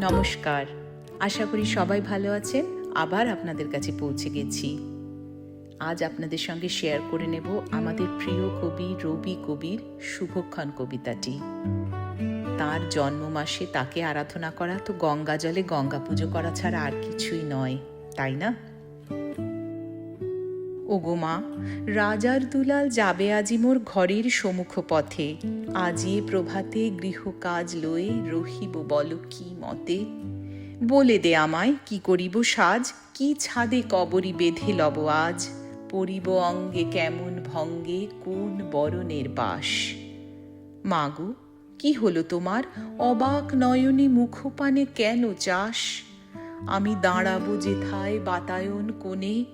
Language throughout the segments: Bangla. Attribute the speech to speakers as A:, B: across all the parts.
A: নমস্কার। আশা করি সবাই ভালো আছেন। আবার আপনাদের কাছে পৌঁছে গেছি। আজ আপনাদের সঙ্গে শেয়ার করে নেব আমাদের প্রিয় কবি রবি কবির শুভক্ষণ কবিতাটি। তার জন্ম মাসে তাকে আরাধনা করা তো গঙ্গা জলে গঙ্গা পুজো করা ছাড়া আর কিছুই নয়, তাই না? ওগো মা, রাজার দুলাল যাবে আজি মোর ঘরের সমুখ পথে আজিয়ে প্রভাতে গৃহকাজ লয়ে রহিব বল কি মতে? বলে দে আমায়, কি করিব সাজ, কি ছাদে কবরি বেঁধে লব আজ? পরিব অঙ্গে কেমন ভঙ্গে কোন বরণের বাস? মাগো কি হলো তোমার? অবাক নয়নে মুখপানে কেন চাস? আমি দাঁড়াবো যেথায় বাতায়ন কোণে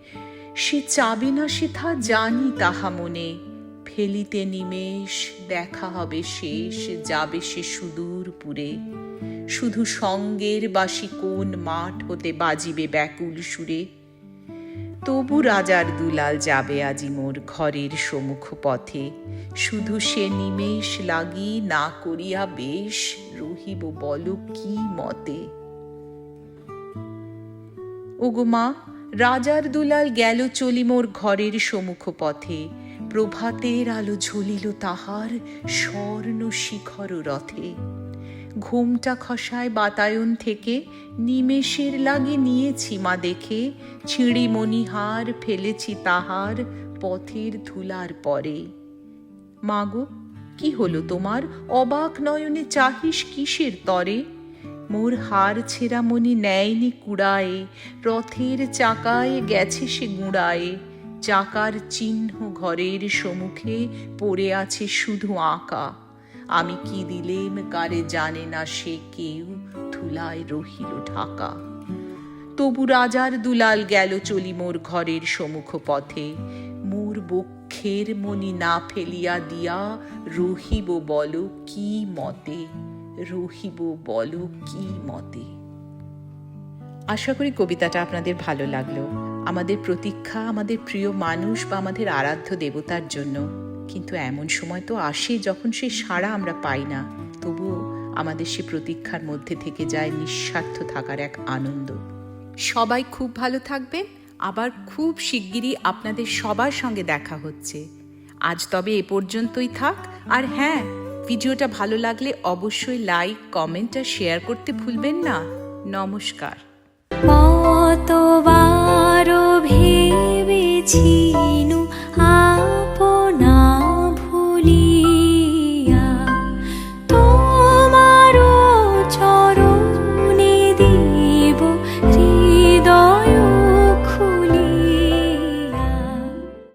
A: সে চাবে না সেথা, জানি তাহা মনে। ফেলিতে নিমেষ, দেখা হবে শেষ, যাবে সে সুদূর পুরে। শুধু সঙ্গের বাসি কোন মাঠ হতে বাজিবে ব্যাকুল সুরে। তবু রাজার দুলাল যাবে আজি মোর ঘরের সম্মুখ পথে। শুধু সে নিমেষ লাগি না করিয়া বেশ, রহিব বল কি মতে? ওগো মা রাজার দুলাল গেল চলিমোর ঘরের সম্মুখ পথে প্রভাতের আলো ঝুলিল তাহার স্বর্ণ শিখর রথে। ঘুমটা খসায় বাতায়ন থেকে নিমেষের লাগে নিয়েছি মা দেখে। ছিঁড়ি মণিহার ফেলেছি তাহার পথের ধুলার পরে। মাগো কি হলো তোমার? অবাক নয়নে চাহিস কিসের তরে? মোর হার ছেঁড়া মনি নেয়নি কুড়ায়ে, রথের চাকায় গেছে সে গুঁড়ায়ে। চাকার চিহ্ন ঘরের সম্মুখে পড়ে আছে শুধু আঁকা। আমি কি দিলেম কারে জানে না সে কেউ ধুলায় রহিল ঢাকা। তবু রাজার দুলাল গেল চলি মোর ঘরের সম্মুখ পথে। মোর বক্ষের মনি না ফেলিয়া দিয়া রহিব বল কি মতে? রহিব, বল কি মতে? আশা করি কবিতাটা আপনাদের ভালো লাগল। আমাদের প্রতীক্ষা, আমাদের প্রিয় মানুষ বা আমাদের আরাধ্য দেবতার জন্য। কিন্তু এমন সময় তো আসে যখন সে সাড়া আমরা পাই না। তবুও আমাদের সে প্রতীক্ষার মধ্যে থেকে যায় নিঃস্বার্থ থাকার এক আনন্দ। সবাই খুব ভালো থাকবেন। আবার খুব শিগগিরই আপনাদের সবার সঙ্গে দেখা হচ্ছে। আজ তবে এ পর্যন্তই থাক। আর হ্যাঁ ভিডিওটা ভালো লাগলে অবশ্যই লাইক কমেন্ট আর শেয়ার করতে ভুলবেন না। নমস্কার।